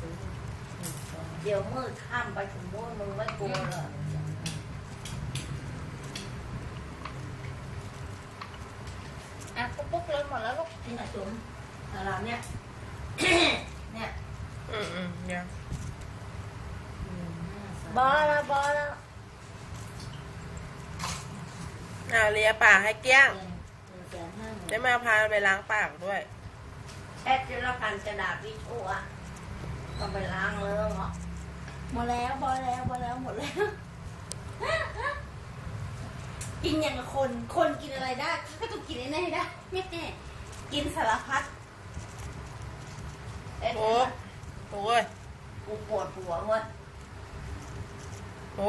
ซื้อหนึ่งสองเดี๋ยวมืดค่ำไปถึงมืดมึงไม่กลัวเหรออะปุ๊กปุ๊กเลยหมดแล้วลูกนี่นะจุ๋มอะไรเนี่ย เนี่ยอืมอืมยังหนึ่งห้าสามบอแล้วบอแล้วอ่าเลียปากให้เกลี้ยงหนึ่งแสนห้าหมื่นได้มาพาไปล้างปากด้วย แอดจะรับการกระดาษวิชัวต้ องไปล้างเลยเหรอหมดแล้วบอแล้วบอแล้วหมดแล้ว กินอย่างกับคน คนกินอะไรได้ ก็ต้องกินไอ้นี่ให้ได้ไม่แน่กินสารพัดเอ็ดโอ้โอ้ยกูปวดหัวเว้ย โอ้